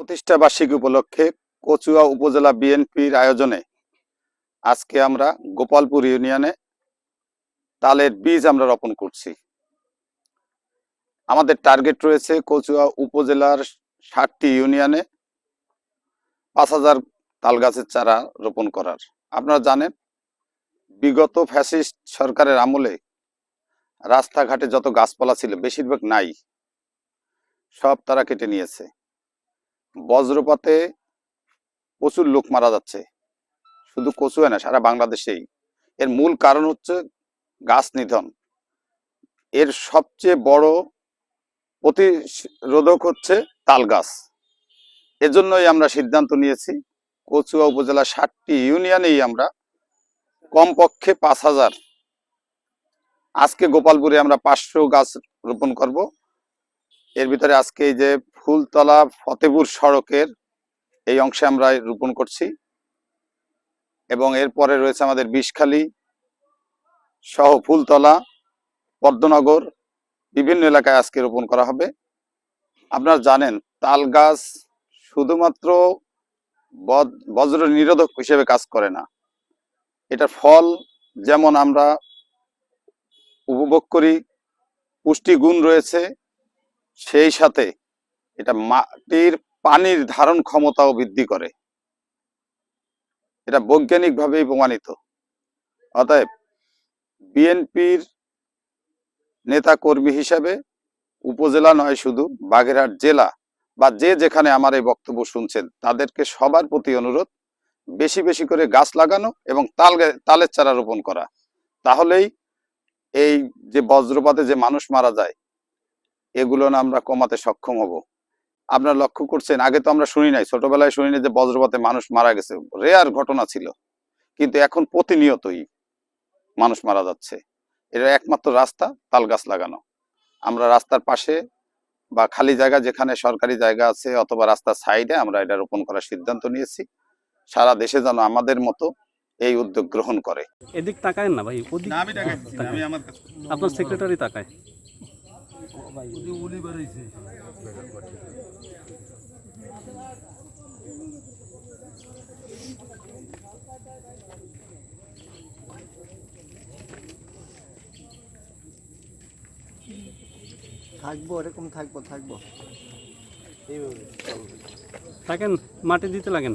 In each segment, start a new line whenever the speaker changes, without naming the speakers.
প্রতিষ্ঠা বার্ষিকী উপলক্ষে কচুয়া উপজেলা বিএনপির আয়োজনে আজকে আমরা গোপালপুর ইউনিয়নে তালের বীজ আমরা রোপণ করছি। আমাদের টার্গেট রয়েছে কচুয়া উপজেলার ষাটটি ইউনিয়নে পাঁচ হাজার তাল গাছের চারা রোপণ করার। আপনারা জানেন, বিগত ফ্যাসিস্ট সরকারের আমলে রাস্তাঘাটে যত গাছপালা ছিল, বেশিরভাগ নাই, সব তারা কেটে নিয়েছে। বজ্রপাতে প্রচুর লোক মারা যাচ্ছে। শুধু কচুয়া না, সারা বাংলাদেশেই। এর মূল কারণ হচ্ছে গাছ নিধন। এর সবচেয়ে বড় প্রতিরোধক হচ্ছে তাল গাছ এজন্যই আমরা সিদ্ধান্ত নিয়েছি, কচুয়া উপজেলা ষাটটি ইউনিয়নেই আমরা কমপক্ষে পাঁচ হাজার। আজকে গোপালপুরে আমরা পাঁচশো গাছ রোপণ করব। এর ভিতরে আজকে এই যে ফুলতলা ফতেপুর সড়কের এই অংশে আমরা রোপণ করছি। এবং এরপরে রয়েছে আমাদের বিষখালী সহ ফুলতলা, পদ্মনগর, বিভিন্ন এলাকায় আজকে রোপণ করা হবে। আপনারা জানেন তাল গাছ শুধুমাত্র বজ্র নিরোধক হিসেবে কাজ করে না। এটার ফল যেমন আমরা উপভোগ করি, পুষ্টিগুণ রয়েছে, সেই সাথে এটা মাটির পানির ধারণ ক্ষমতাও বৃদ্ধি করে। এটা বৈজ্ঞানিকভাবেই প্রমাণিত। অতএব বিএনপির নেতা কর্মী হিসাবে উপজেলা নয় শুধু, বাগেরহাট জেলা বা যে যেখানে আমার এই বক্তব্য শুনছেন, তাদেরকে সবার প্রতি অনুরোধ, বেশি বেশি করে গাছ লাগানো এবং তাল তালের চারা রোপণ করা। তাহলেই এই যে বজ্রপাতে যে মানুষ মারা যায়, এগুলো না আমরা কমাতে সক্ষম হব। আপনারা লক্ষ্য করছেন আগে তো আমরা শুনি নাই ছোটবেলায় শুনি নাই যে বজ্রপাতে মানুষ মারা গেছে। রেয়ার ঘটনা ছিল। কিন্তু এখন প্রতিনিয়তই মানুষ মারা যাচ্ছে। এটা একমাত্র রাস্তা তাল গাছ লাগানো। আমরা রাস্তার পাশে বা খালি জায়গা যেখানে সরকারি জায়গা আছে অথবা রাস্তার সাইডে আমরা এটা রোপণ করার সিদ্ধান্ত নিয়েছি। সারা দেশে যেন আমাদের মতো এই উদ্যোগ গ্রহণ করে।
এদিক তাকায় না ভাই
আমি আমি আমার
আপনার সেক্রেটারি তাকায়।
থাকব এরকম থাকব থাকব।
থাকেন মাটি দিতে লাগেন।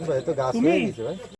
ভাই তো গাছ হয়ে গেছে ভাই